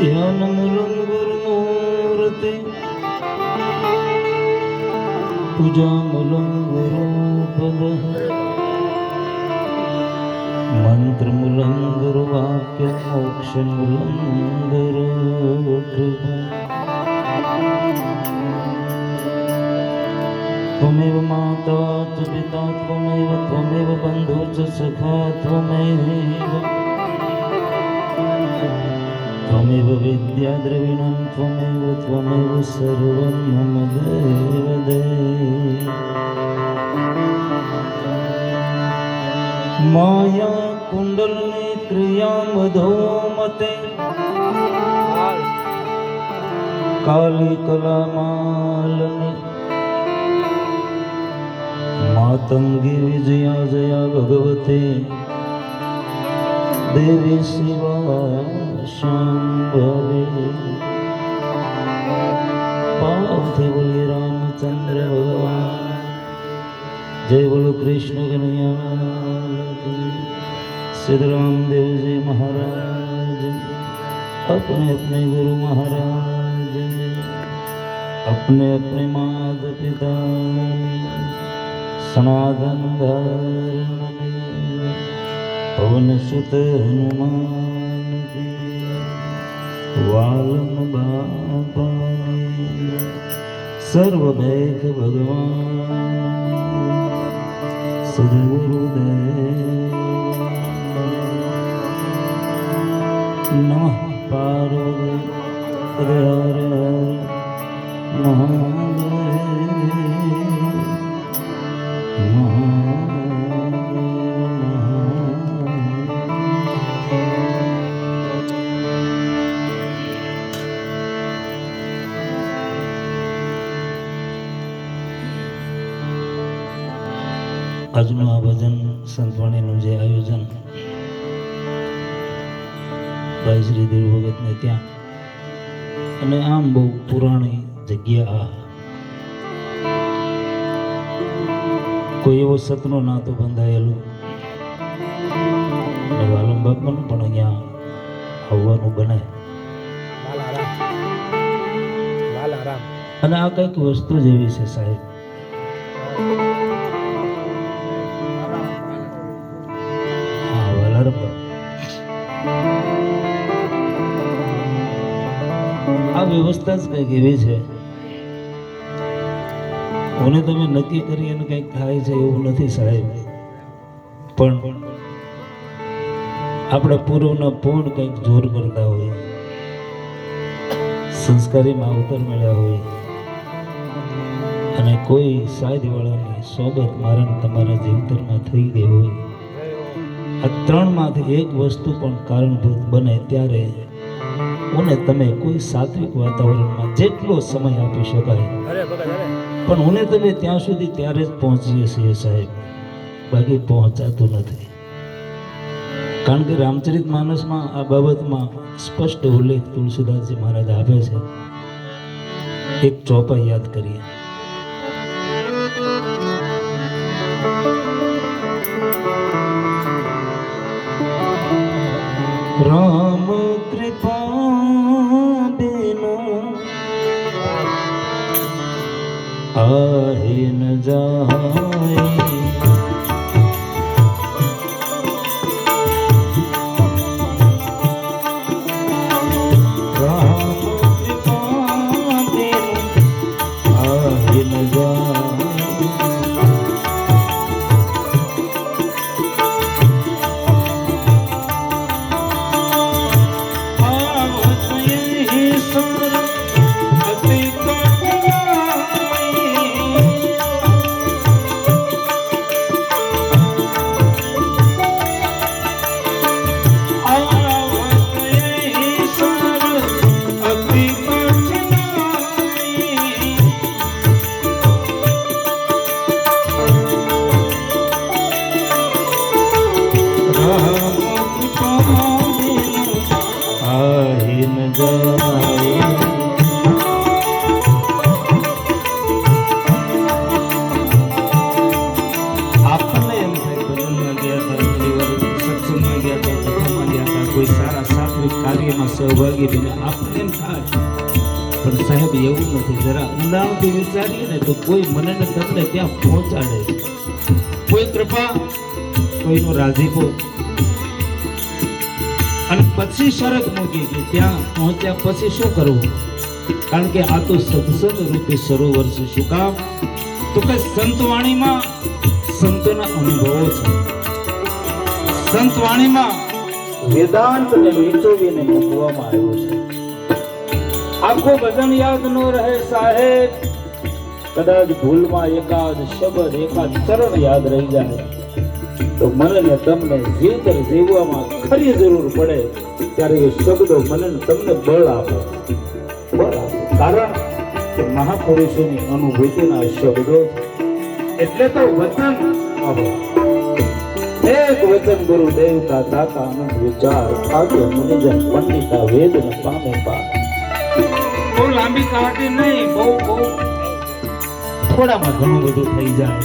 ધ્યાન મૂલમ ગુરુમૂર્તિ પૂજા મૂલમ ગુરુપદ મંત્રમૂલમ ગુરુવાક્ય મોક્ષમૂલમ ગુરુ ત્વમેવ માતા ચ પિતા ત્વમેવ ત્વમેવ બંધુ ચ સખા ત્વમેવ त्वमेव विद्याद्रविणं त्वमेव त्वमेव सर्वं मम देवदेव माया कुण्डलिनी क्रियां वधूमते काली कलामालनी मातंगी विजया जया भगवते देवी शिवा शंभवे पार्थे बोले रामचंद्र भगवान जय बोलो कृष्ण कन्हैया की। सिद्ध रामदेव जी महाराज अपने अपने गुरु महाराज अपने अपने माता पिता सनातन धर्म पवन सुत हनुमान વાલમ બાપા સર્વભેદ ભગવાન સદગુરુદેવ નમ પાર્વતી હર મહાદેવ મહા આજનું આ ભજન સંતવાણીનું જે આયોજન. ભાઈ શ્રી દેવ ભગતને ત્યાં. અને આમ બહુ પુરાણી જગ્યા કોઈ એવો સતનો નાતો બંધાયેલું. વાલમ બાપાનું પણ અહીંયા આવવાનું બને. અને આ કંઈક વસ્તુ જેવી છે સાહેબ. આ જ કંઈક એવી છે. કોને તમે નક્કી કરી અને કંઈક થાય છે એવું નથી સાહેબ. પણ આપણે પૂર્વના પૂર્ણ કંઈક જોર કરતા હોય. સંસ્કારીમાં અવતર મળ્યા હોય. અને કોઈ સાધવાળાની સોબત મારા તમારા જીવતરમાં થઈ ગઈ હોય. આ ત્રણમાંથી એક વસ્તુ પણ કારણભૂત બને ત્યારે મને તમે કોઈ સાત્વિક વાતાવરણમાં જેટલો સમય આપી શકાય. પણ હું તમે ત્યાં સુધી ત્યારે જ પહોંચીએ છીએ સાહેબ. બાકી પહોંચાતું નથી. કારણ કે રામચરિત માનસમાં આ બાબતમાં સ્પષ્ટ ઉલ્લેખ તુલસીદાસજી મહારાજ આપે છે. એક ચોપા યાદ કરીએ. રામ સહભાગી બને એમ થાય. પણ સાહેબ, એવું નથી. જરા ઊંડાણથી વિચારીએ ને તો કોઈ મને તમને ત્યાં પહોંચાડે કોઈ કૃપા, કોઈનો રાજીપો. અને પછી શરત મૂકી કે ત્યાં પહોંચ્યા પછી શું કરવું? કારણ કે આ તો સત્સંગ રૂપે સરોવર છે. શું કામ? તો કે સંતવાણીમાં સંતોના અનુભવો છે. સંતવાણીમાં વેદાંતને વેચોવીને મૂકવામાં આવ્યો છે. આખું ભજન યાદ ન રહે સાહેબ. કદાચ ભૂલમાં એકાદ શબ્દ, એકાદ ચરણ યાદ રહી જાય. તો મને ને તમને જીવતર જીવવામાં ખરી જરૂર પડે, ત્યારે એ શબ્દો મને તમને બળ આપે. બળ આપે. કારણ કે મહાપુરુષોની અનુભૂતિના શબ્દો એટલે તો વચન એક વચન ગુરુ દેવતા દાતા આનંદ વિચાર ભાગ્ય મુનિજન પંડિતા વેદ ને પામે પા બહુ લાંબી કાઢી નહીં બહુ બહુ. થોડામાં ઘણું બધું થઈ જાય.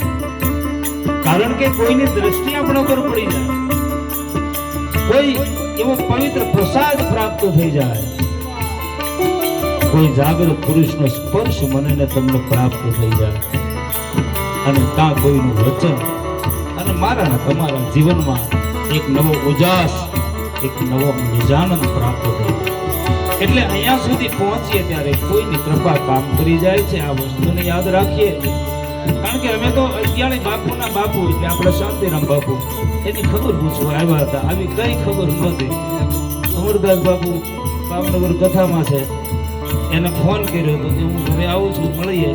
કારણ કે કોઈની દ્રષ્ટિ આપણા પર પડી જાય. કોઈ એવો પવિત્ર પ્રસાદ પ્રાપ્ત થઈ જાય. કોઈ જાગૃત પુરુષનો સ્પર્શ મને તમને પ્રાપ્ત થઈ જાય. અને તા કોઈનું વચન અને મારા ને તમારા જીવનમાં એક નવો ઉજાસ, એક નવો નિજાનંદ પ્રાપ્ત થયો. એટલે અહીંયા સુધી પહોંચીએ ત્યારે કોઈની કૃપા કામ કરી જાય છે, આ વસ્તુને યાદ રાખીએ. કારણ કે અમે તો અગિયારી બાપુના બાપુ, એટલે આપણે શાંતિરામ બાપુ. એની ખબર પૂછવા આવ્યા હતા. આવી કઈ ખબર નહોતી. અમરદાસ બાપુ ભાવનગર કથામાં છે. એને ફોન કર્યો હતો કે હું ઘરે આવું છું, મળીએ.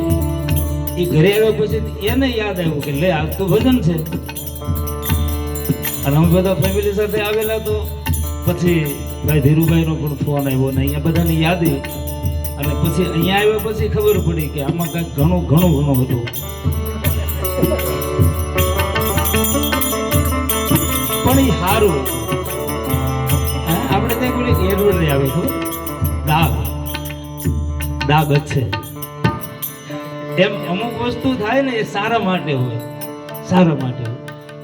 એ ઘરે આવ્યા પછી એને યાદ આવ્યું કે લે આજ તો ભજન છે. અને અમે બધા ફેમિલી સાથે આવેલા તો પછી ભાઈ ધીરુભાઈનો પણ ફોન આવ્યો ને અહીંયા બધાની યાદી. અને પછી અહીંયા આવ્યા પછી ખબર પડી કે આમાં કાંઈક ઘણું ઘણું ઘણું હતું. પણ એ સારું આપણે ત્યાં કોઈ એડવર્ડ આવે છે દાગ દાગ જ છે. એમ અમુક વસ્તુ થાય ને એ સારા માટે હોય. સારા માટે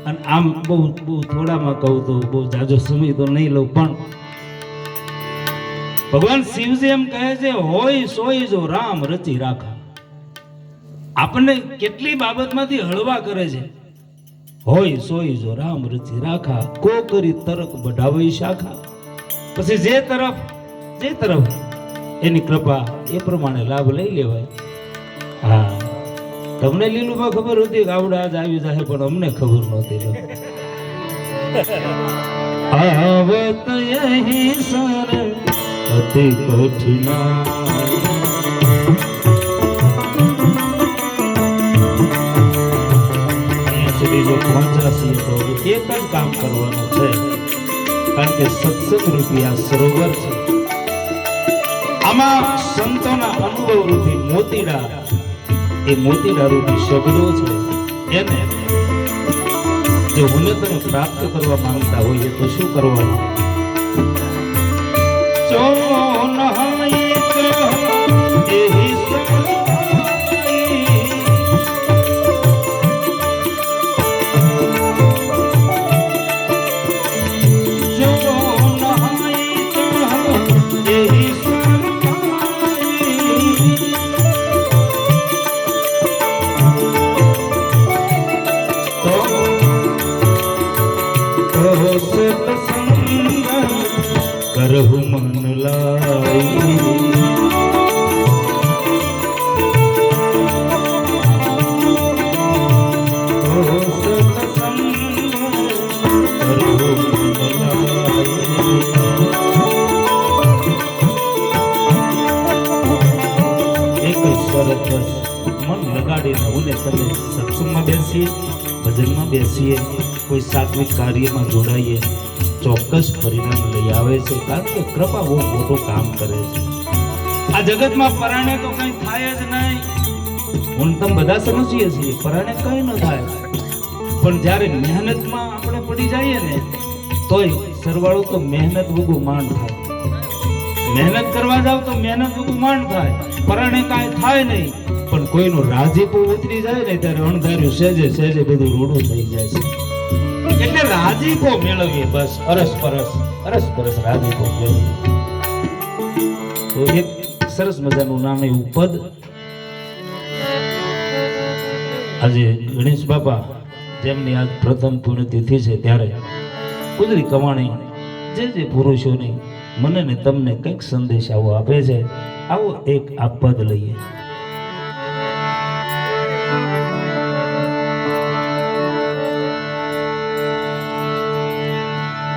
અને આમ બહુ બહુ થોડામાં કહું તો બહુ જાજો સમય તો નહીં લઉં, પણ ભગવાન શિવજી એમ કહે છે, હોય સોય જો રામ રચી રાખા. આપણને કેટલી બાબતમાંથી હળવા કરે છે? હોય સોય જો રામ રચી રાખા કો કરી તરક બઢાવી શાખા. પછી જે તરફ જે તરફ એની કૃપા એ પ્રમાણે લાભ લઈ લેવાય. હા. તમને લીલુમાં ખબર હતી? કે આવડે આજ આવી જાય, પણ અમને ખબર નહોતી આવત યહી સર અતિ કઠિના. એક જ કામ કરવાનું છે. કારણ કે સત્સંગ રૂપી આ સરોવર છે. આમાં સંતોના અનુભવ રૂપી મોતીડા એ મોતીડા રૂપી શબ્દો છે, એને જો મને તમે પ્રાપ્ત કરવા માંગતા હોઈએ તો શું કરવાનું? બેસીએ, કોઈ સાત્વિક કાર્યમાં જોડાઈએ, ચોક્કસ પરિણામ લઈ આવે છે, કારણ કે કૃપા બહુ મોટું કામ કરે છે. આ જગતમાં પરાણે તો કંઈ થાય જ નહીં. હું તમે બધા સમજીએ છીએ, પરાણે કંઈ ન થાય. પણ જ્યારે મહેનતમાં આપણે પડી જઈએ ને, તોય સરવાળો તો મહેનત વગુ માંડ થાય. મહેનત કરવા જાવ તો મહેનત વગુ માંડ થાય. પરાણે કાંઈ થાય નહીં. પણ કોઈનું રાજીપો ઉતરી જાય ને ત્યારે અણધાર્યું સહેજે સહેજે બધું રૂડું થઈ જાય છે. એટલે રાજીપો મેળવીએ બસ, અરસ પરસ અરસ પરસ રાજીપો મેળવીએ. તો એક સરસ મજાનું નામ એવું પદ આજે ગણેશ બાપા જેમની આજ પ્રથમ પુણ્યતિથિ છે ત્યારે કુદરી કમાણી જે જે પુરુષોની મને ને તમને કંઈક સંદેશ આવો આપે છે, આવો એક આ પદ લઈએ.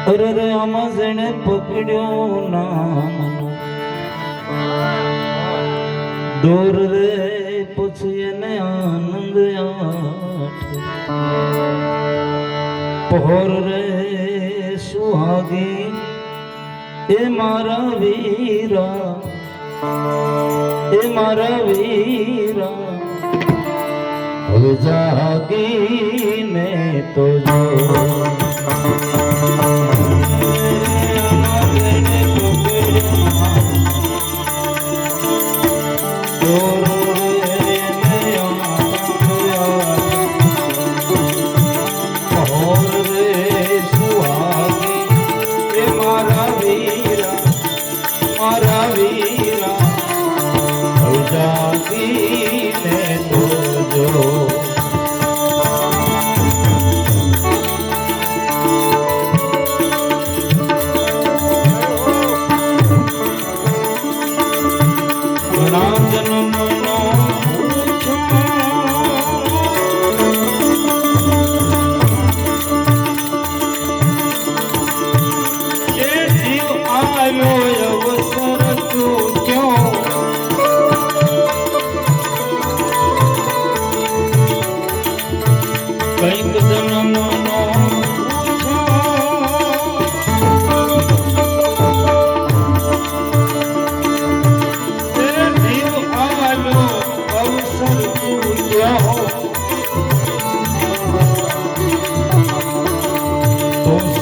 અરે આમાં જેણે પકડ્યો નામનો દોર રે પછી એને આનંદ પહોર રે સુહાગી એ મારા વીરા. એ મારા વીરા. જાગીને તો જો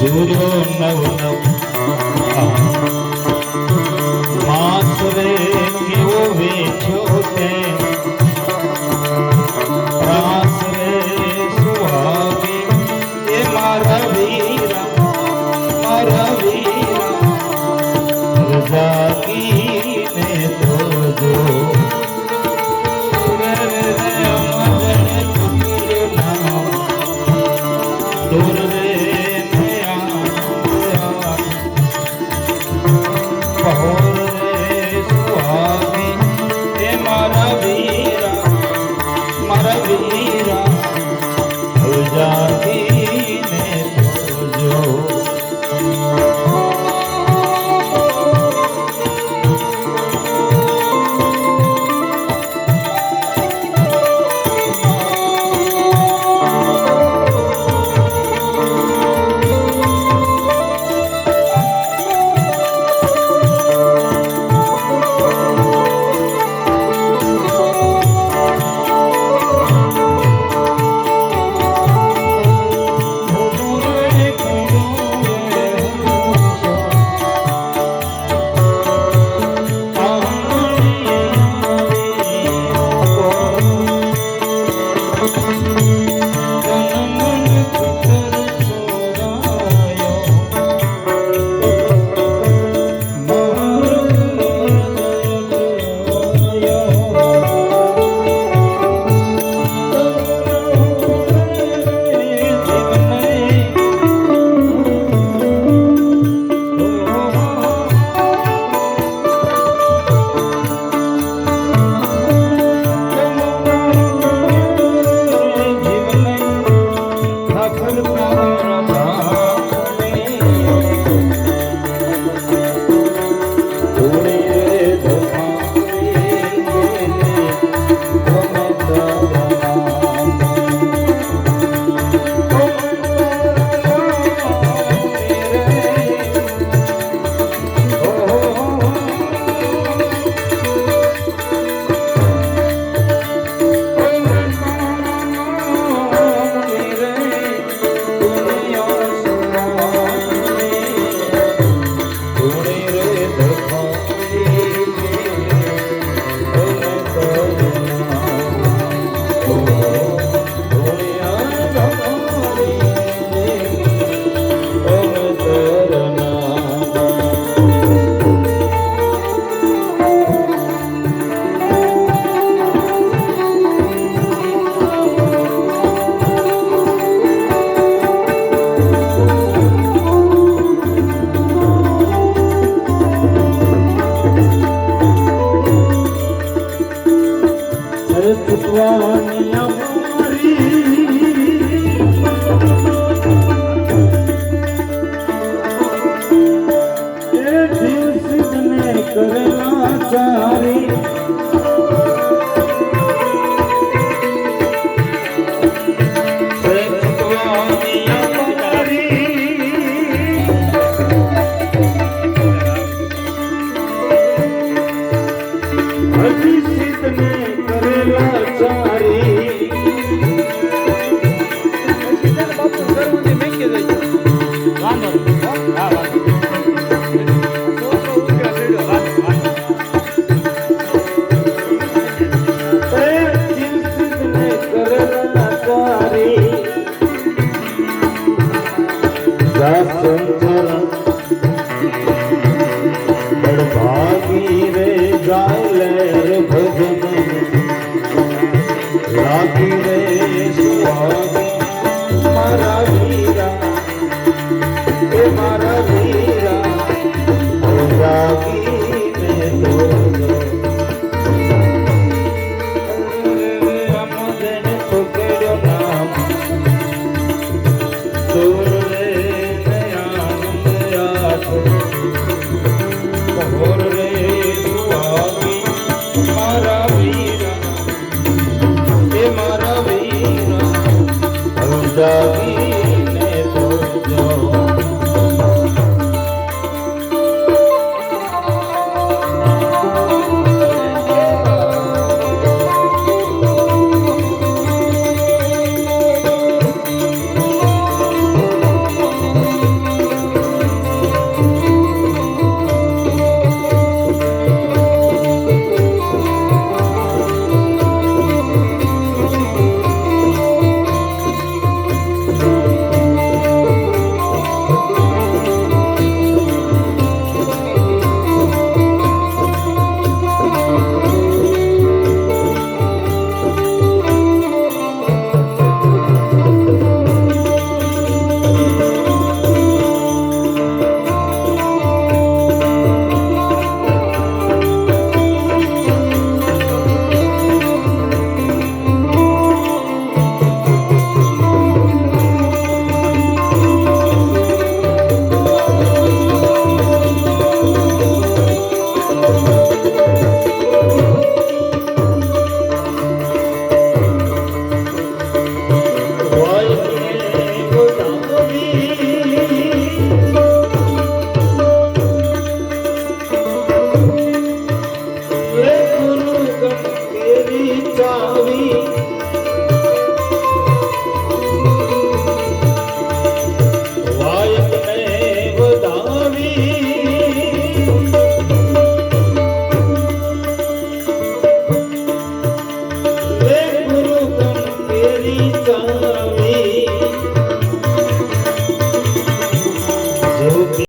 તો સૂર્યો નવ